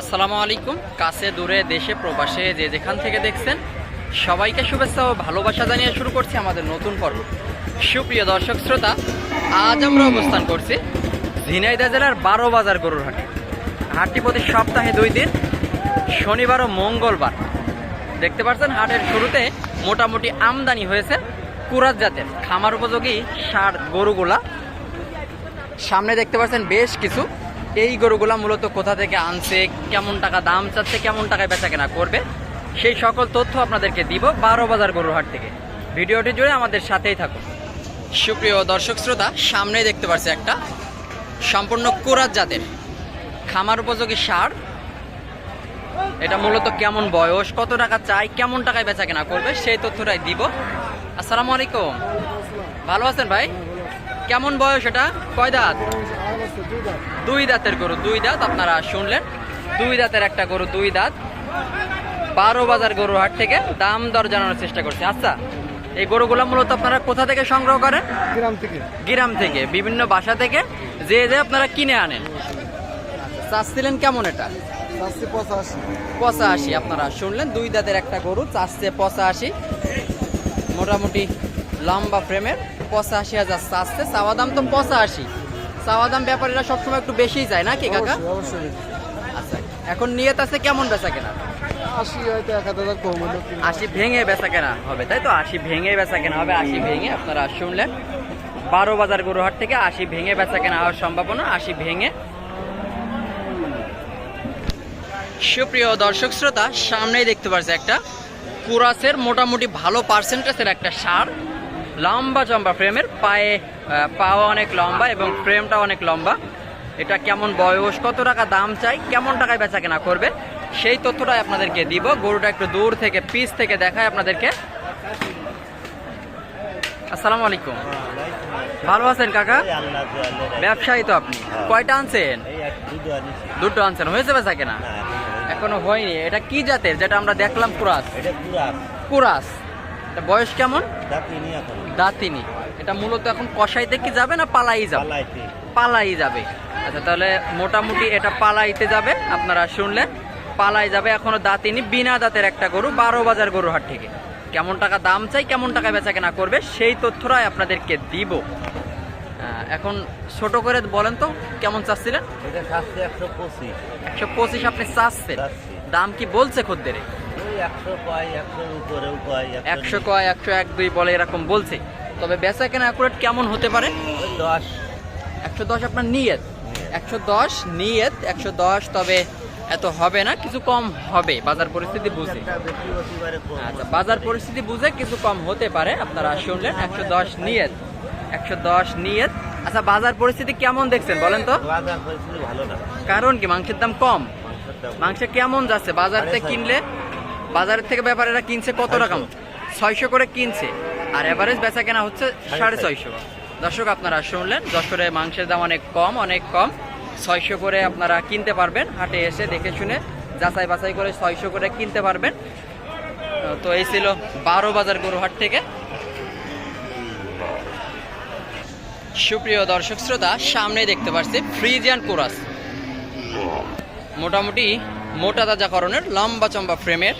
আসসালামু আলাইকুম। কাছে, দূরে, দেশে, প্রবাসে, যে যেখান থেকে দেখছেন, সবাইকে শুভেচ্ছা ও ভালোবাসা জানিয়ে শুরু করছি আমাদের নতুন পর্ব। সুপ্রিয় দর্শক শ্রোতা, আজ আমরা অবস্থান করছি ঝিনাইদহ জেলার বারো বাজার গরুর হাটে। হাটটি প্রতি সপ্তাহে দুই দিন, শনিবার ও মঙ্গলবার। দেখতে পাচ্ছেন, হাটের শুরুতে মোটামুটি আমদানি হয়েছে কুরাত জাতের। খামার উপযোগী সার গরুগুলা। সামনে দেখতে পাচ্ছেন, বেশ কিছু এই গরুগুলা মূলত কোথা থেকে আনছে, কেমন টাকা দাম চাচ্ছে, কেমন টাকায় বেচা কেনা করবে, সেই সকল তথ্য আপনাদেরকে দিব বারো বাজার গরুর হাট থেকে। ভিডিওটি জুড়ে আমাদের সাথেই থাকুন। সুপ্রিয় দর্শক শ্রোতা সামনে দেখতে পাচ্ছি একটা সম্পূর্ণ কোরাত জাতের খামার উপযোগী সার। এটা মূলত কেমন বয়স, কত টাকা চাই, কেমন টাকায় বেচা কেনা করবে, সেই তথ্যটাই দিব। আসসালামু আলাইকুম। ভালো আছেন ভাই? কেমন বয়স এটা? কয় দাঁত? দুই দাঁতের গরু দুই দাঁত। আপনারা শুনলেন দুই দাঁতের একটা গরু দুই দাঁত। বারো বাজার গরু হাট থেকে দাম দর জানানোর চেষ্টা করছি। আচ্ছা এই গরুগুলো মূলত আপনারা কোথা থেকে সংগ্রহ করেন? গ্রাম থেকে। গ্রাম থেকে বিভিন্ন বাসা থেকে। যে যে আপনারা কিনে আনেন। চাচ্ছিলেন কেমন এটা? পঁচাশি। আপনারা শুনলেন দুই দাঁতের একটা গরু চাচ্ছে পঁচাশি। মোটামুটি লম্বা ফ্রেমের পঁচাশি হাজার চাচ্ছে চাওয়া দাম তো পঁচাশি। চাওয়া দাম ব্যাপারীরা সবসময় একটু বেশিই যায় নাকি কাকা? অবশ্যই, অবশ্যই। আচ্ছা এখন নিয়ত আছে কেমন বেচা কেনা? আশি হয়তো এক হাজার কম হলো। আশি ভেঙে বেচা কেনা হবে তাই তো? আশি ভেঙে বেচা কেনা হবে আশি ভেঙে আপনারা শুনলেন। বারো বাজার গরুহাট থেকে আশি ভেঙে বেচা কেনা হওয়ার সম্ভাবনা আশি ভেঙে। সুপ্রিয় দর্শক শ্রোতা সামনেই দেখতে পাচ্ছি একটা কুরাসের মোটামুটি ভালো পার্সেন্টেজের একটা সার। লম্বা চম্বা ফ্রেমের পায়ে আহ, পাও অনেক লম্বা এবং ফ্রেমটা অনেক লম্বা। এটা কেমন বয়স কত টাকা দাম চাই কেমন টাকায় বেচা কেনা করবে সেই তথ্যটাই আপনাদেরকে দিব। গরুটা একটু দূর থেকে পিস থেকে দেখায় আপনাদেরকে। আসসালামু আলাইকুম। ভালো আছেন কাকা? ব্যবসায়ী তো আপনি। কয়টা আনছেন? দুটো আনিছি। আনছেন। হয়েছে বেচা কেনা? এখনও হয়নি। এটা কি জাতের? যেটা আমরা দেখলাম কুরাস। কুরাস। বয়স কেমন? দাঁতিনি এটা মূলত এখন কষাইতে কি যাবে না পালাই যাবে? পালাই যাবে। আচ্ছা তাহলে মোটামুটি এটা পালাইতে যাবে আপনারা শুনলেন। পালাই যাবে এখনও দাঁতিনি বিনা দাঁতের একটা গরু বারো বাজার গরু হাট থেকে। কেমন টাকা দাম চাই কেমন টাকা বেচা কেনা করবে সেই তথ্যটাই আপনাদেরকে দিব। এখন ছোট করে বলেন তো কেমন চাচ্ছিলেন? একশো পঁচিশ। আপনি চাচ্ছেন? দাম কি বলছে খদ্দেরে? একশো কয় একশো এক দুই বলে এরকম বলছে। তবে বেচা কেনা অ্যাকুরেট কেমন হতে পারে? দশ। একশো দশ আপনার নিয়ত। একশো দশ নিয়ত একশো দশ তবে এত হবে না কিছু কম হবে। বাজার পরিস্থিতি বুঝে। আচ্ছা বাজার পরিস্থিতি বুঝে কিছু কম হতে পারে আপনারা শুনলেন একশো দশ নিয়ত। একশো দশ নিয়ত। আচ্ছা বাজার পরিস্থিতি কেমন দেখছেন বলেন তো? বাজার পরিস্থিতি ভালো না। কারণ কি মাংসের দাম কম। মাংস কেমন যাচ্ছে? বাজার থেকে কিনলে বাজারের থেকে ব্যাপারেরা কিনছে কত রকম? ছয়শো করে কিনছে। আর এভারেজ বেচা কেনা হচ্ছে সাড়ে ছয়শো। দর্শক আপনারা শুনলেন যশোরে মাংসের দাম অনেক কম অনেক কম। ছয়শো করে আপনারা কিনতে পারবেন হাটে এসে দেখে শুনে যাচাই বাছাই করে ছয়শো করে কিনতে পারবেন। তো এই ছিল বারো বাজার গরু হাট থেকে। সুপ্রিয় দর্শক শ্রোতা সামনে দেখতে পাচ্ছি ফ্রিজিয়ান কোরাস। মোটামুটি মোটা তাজাকরণের লম্বা চম্বা ফ্রেমের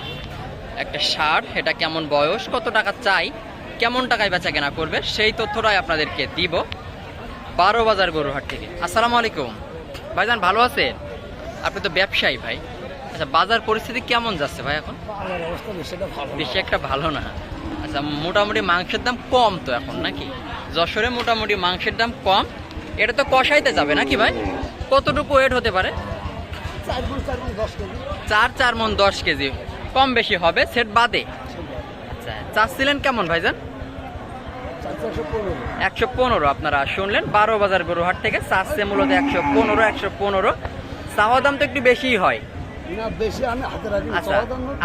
একটা সার এটা কেমন বয়স কত টাকা চাই কেমন টাকায় বেচা কেনা করবে সেই তথ্যটাই আপনাদেরকে দিব বারো বাজার গরুহাট থেকে। আসসালামু আলাইকুম। ভাইজান ভালো আছেন? আপনি তো ব্যবসায়ী ভাই। আচ্ছা বাজার পরিস্থিতি কেমন যাচ্ছে ভাই এখন? বেশি একটা ভালো না। আচ্ছা মোটামুটি মাংসের দাম কম তো এখন নাকি? যশোরে মোটামুটি মাংসের দাম কম। এটা তো কষাইতে যাবে নাকি ভাই? কতটুকু ওয়েট হতে পারে? চার চার মন দশ কেজি। কম বেশি হবে সেট বাদে। আচ্ছা চাচ্ছিলেন কেমন ভাইজান? একশো পনেরো আপনারা শুনলেন বারো বাজার গরুহাট থেকে চাচ্ছে মূলত একশো পনেরো একশো পনেরো। চাওয়া দাম তো একটু বেশিই হয়। আচ্ছা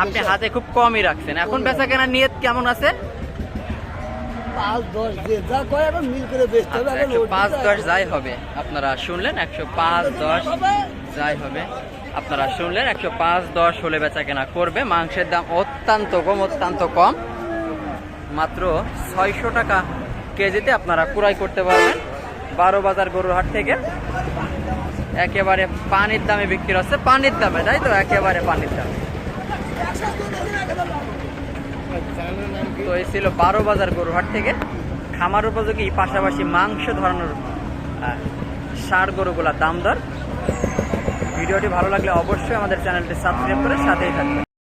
আপনি হাতে খুব কমই রাখছেন। এখন বেচা কেনার নিয়ত কেমন আছে? পাঁচ দশ আচ্ছা পাঁচ দশ যাই হবে। আপনারা শুনলেন একশো পাঁচ দশ যাই হবে। আপনারা শুনলেন, একশো পাঁচ দশ হলে বেচা কেনা করবে। মাংসের দাম অত্যন্ত কম অত্যন্ত কম। মাত্র ছয়শো টাকা কেজিতে আপনারা ক্রয় করতে পারবেন বারো বাজার গরুর হাট থেকে। একেবারে পানির দামে বিক্রি হচ্ছে। পানির দামে, তাই তো? একেবারে পানির দামে। তো এই ছিল বারো বাজার গরুহাট থেকে। খামার উপযোগী, পাশাপাশি মাংস ধরানোর সার ষাঁড় গরুগুলার দাম দর। ভিডিওটি ভালো লাগলে অবশ্যই আমাদের চ্যানেলটি সাবস্ক্রাইব করে সাথেই থাকবেন।